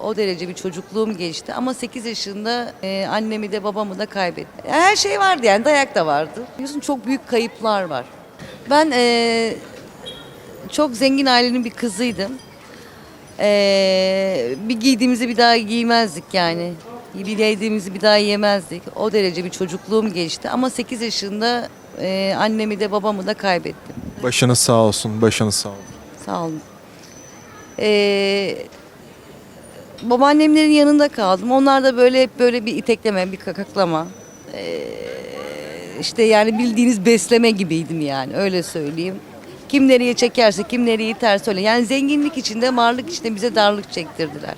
O derece bir çocukluğum geçti ama 8 yaşında e, annemi de babamı da kaybettim. Her şey vardı yani dayak da vardı. Biliyorsun çok büyük kayıplar var. Ben e, çok zengin ailenin bir kızıydım. E, bir giydiğimizi bir daha giymezdik yani. Bir yediğimizi bir daha yemezdik. O derece bir çocukluğum geçti ama 8 yaşında e, annemi de babamı da kaybettim. Başınız sağ olsun, başınız sağ olsun. Sağ olun. Ee, babaannemlerin yanında kaldım. Onlar da böyle hep böyle bir itekleme, bir kakaklama. Ee, işte yani bildiğiniz besleme gibiydim yani öyle söyleyeyim. Kim nereye çekerse, kim nereye iterse öyle. Yani zenginlik içinde, varlık içinde bize darlık çektirdiler.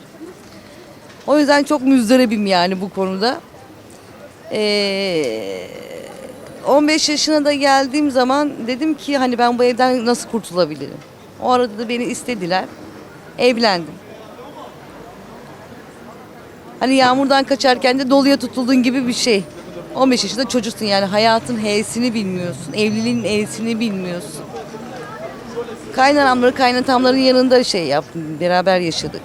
O yüzden çok müzdaribim yani bu konuda. Ee, 15 yaşına da geldiğim zaman dedim ki hani ben bu evden nasıl kurtulabilirim? O arada da beni istediler. Evlendim. Hani yağmurdan kaçarken de doluya tutulduğun gibi bir şey. 15 yaşında çocuksun yani hayatın H'sini bilmiyorsun. Evliliğin E'sini bilmiyorsun. Kaynanamları kaynatamların yanında şey yaptım. Beraber yaşadık.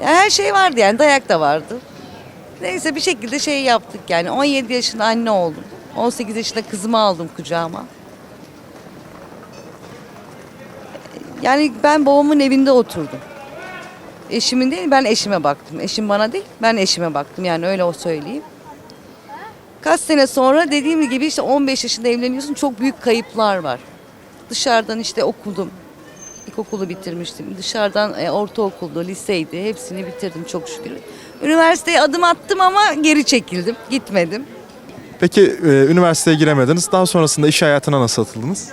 Her şey vardı yani dayak da vardı. Neyse bir şekilde şey yaptık yani 17 yaşında anne oldum. 18 yaşında kızımı aldım kucağıma. Yani ben babamın evinde oturdum. Eşimin değil ben eşime baktım. Eşim bana değil ben eşime baktım yani öyle o söyleyeyim. Kaç sene sonra dediğim gibi işte 15 yaşında evleniyorsun çok büyük kayıplar var. Dışarıdan işte okudum. İlkokulu bitirmiştim. Dışarıdan e, ortaokuldu, liseydi. Hepsini bitirdim çok şükür. Üniversiteye adım attım ama geri çekildim. Gitmedim. Peki e, üniversiteye giremediniz. Daha sonrasında iş hayatına nasıl atıldınız?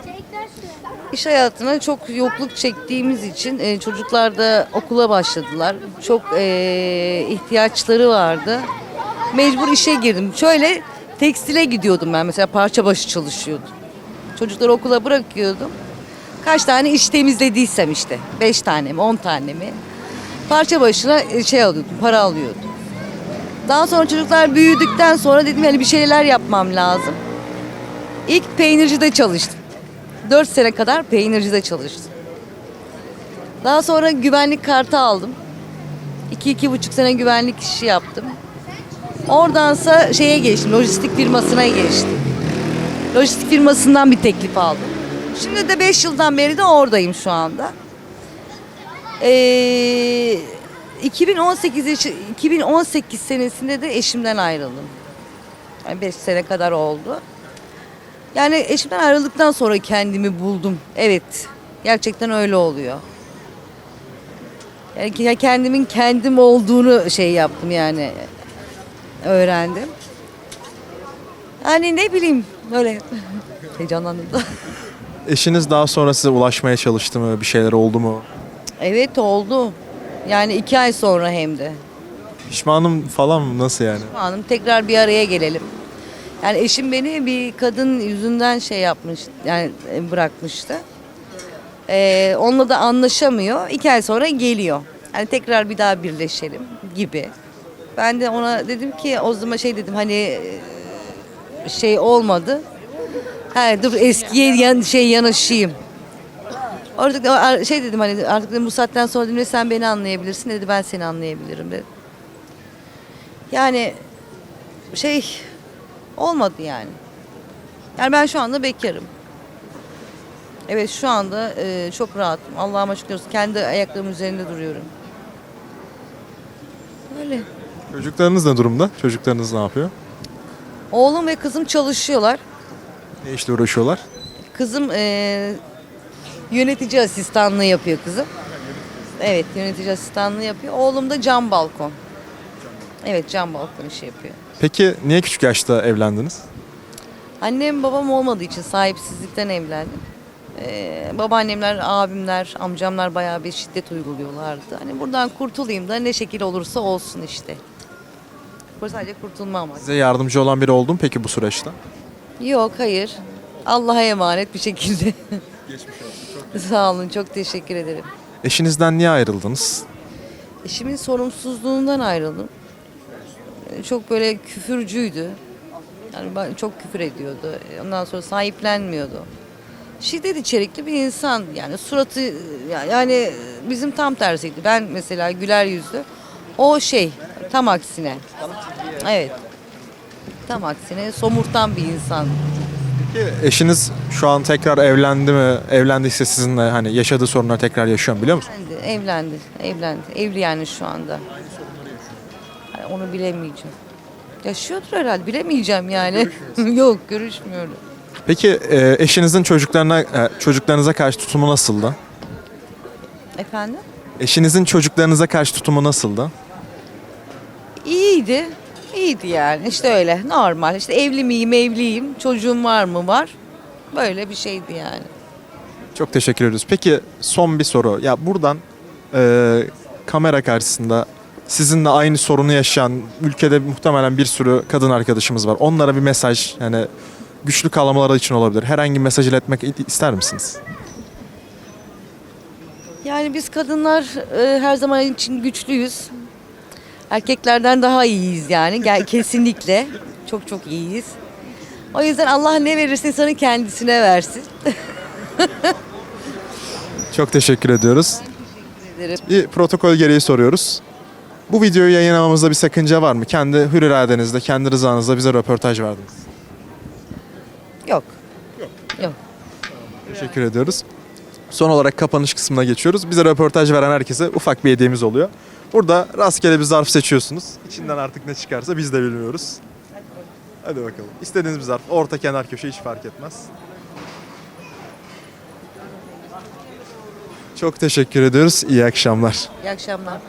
İş hayatına çok yokluk çektiğimiz için e, çocuklar da okula başladılar. Çok e, ihtiyaçları vardı. Mecbur işe girdim. Şöyle tekstile gidiyordum ben mesela parça başı çalışıyordum. Çocukları okula bırakıyordum. Kaç tane iş temizlediysem işte. Beş tane mi, on tane mi? Parça başına e, şey alıyordum, para alıyordum. Daha sonra çocuklar büyüdükten sonra dedim yani bir şeyler yapmam lazım. İlk peynircide çalıştım. 4 sene kadar peynircide çalıştım. Daha sonra güvenlik kartı aldım. 2 iki, buçuk sene güvenlik işi yaptım. Oradansa şeye geçtim, lojistik firmasına geçtim. Lojistik firmasından bir teklif aldım. Şimdi de 5 yıldan beri de oradayım şu anda. Ee, 2018 yaşı- 2018 senesinde de eşimden ayrıldım. Yani 5 sene kadar oldu. Yani eşimden ayrıldıktan sonra kendimi buldum. Evet. Gerçekten öyle oluyor. Yani kendimin kendim olduğunu şey yaptım yani. Öğrendim. Yani ne bileyim böyle heyecanlandım da. Eşiniz daha sonra size ulaşmaya çalıştı mı? Bir şeyler oldu mu? Evet oldu. Yani iki ay sonra hem de. Pişmanım falan mı? Nasıl yani? Hanım tekrar bir araya gelelim. Yani eşim beni bir kadın yüzünden şey yapmış, yani e, bırakmıştı. Ee, onunla da anlaşamıyor. İki ay sonra geliyor. Yani tekrar bir daha birleşelim gibi. Ben de ona dedim ki o zaman şey dedim hani e, şey olmadı. Ha, dur eskiye yan, şey yanaşayım. Da şey dedim hani artık dedim, bu saatten sonra dedim, sen beni anlayabilirsin dedi ben seni anlayabilirim dedi. Yani şey olmadı yani. Yani ben şu anda bekarım. Evet şu anda e, çok rahatım. Allah'ıma şükür. Kendi ayaklarımın üzerinde duruyorum. Öyle. Çocuklarınız ne durumda? Çocuklarınız ne yapıyor? Oğlum ve kızım çalışıyorlar. Ne işle uğraşıyorlar? Kızım e, yönetici asistanlığı yapıyor kızım. Evet yönetici asistanlığı yapıyor. Oğlum da cam balkon. Evet cam balkon işi yapıyor. Peki niye küçük yaşta evlendiniz? Annem babam olmadığı için sahipsizlikten evlendim. Ee, babaannemler, abimler, amcamlar bayağı bir şiddet uyguluyorlardı. Hani buradan kurtulayım da ne şekil olursa olsun işte. Bu sadece kurtulma amaç. Size yardımcı olan biri oldu mu peki bu süreçte? Yok hayır. Allah'a emanet bir şekilde. Sağ olun çok teşekkür ederim. Eşinizden niye ayrıldınız? Eşimin sorumsuzluğundan ayrıldım. Çok böyle küfürcüydü. Yani çok küfür ediyordu. Ondan sonra sahiplenmiyordu. Şiddet içerikli bir insan yani suratı yani bizim tam tersiydi. Ben mesela güler yüzlü. O şey tam aksine. Evet. Tam aksine somurtan bir insan. Peki eşiniz şu an tekrar evlendi mi? Evlendiyse sizinle hani yaşadığı sorunları tekrar yaşıyor mu biliyor musun? Evlendi, evlendi, evlendi. Evli yani şu anda. Onu bilemeyeceğim. Yaşıyordur herhalde, bilemeyeceğim yani. Yok, görüşmüyorum. Peki e, eşinizin çocuklarına e, çocuklarınıza karşı tutumu nasıldı? Efendim? Eşinizin çocuklarınıza karşı tutumu nasıldı? İyiydi. İyiydi yani. İşte öyle. Normal. İşte evli miyim, evliyim. Çocuğum var mı? Var. Böyle bir şeydi yani. Çok teşekkür ediyoruz. Peki son bir soru. Ya buradan e, kamera karşısında sizinle aynı sorunu yaşayan ülkede muhtemelen bir sürü kadın arkadaşımız var. Onlara bir mesaj yani güçlü kalmaları için olabilir. Herhangi bir mesaj iletmek ister misiniz? Yani biz kadınlar e, her zaman için güçlüyüz. Erkeklerden daha iyiyiz yani. Gel kesinlikle. Çok çok iyiyiz. O yüzden Allah ne verirse insanın kendisine versin. Çok teşekkür ediyoruz. ederim. Bir protokol gereği soruyoruz. Bu videoyu yayınlamamızda bir sakınca var mı? Kendi hür iradenizle, kendi rızanızla bize röportaj verdiniz. Yok. Yok. Teşekkür ediyoruz. Son olarak kapanış kısmına geçiyoruz. Bize röportaj veren herkese ufak bir hediyemiz oluyor. Burada rastgele bir zarf seçiyorsunuz. İçinden artık ne çıkarsa biz de bilmiyoruz. Hadi bakalım. İstediğiniz bir zarf. Orta, kenar, köşe hiç fark etmez. Çok teşekkür ediyoruz. İyi akşamlar. İyi akşamlar.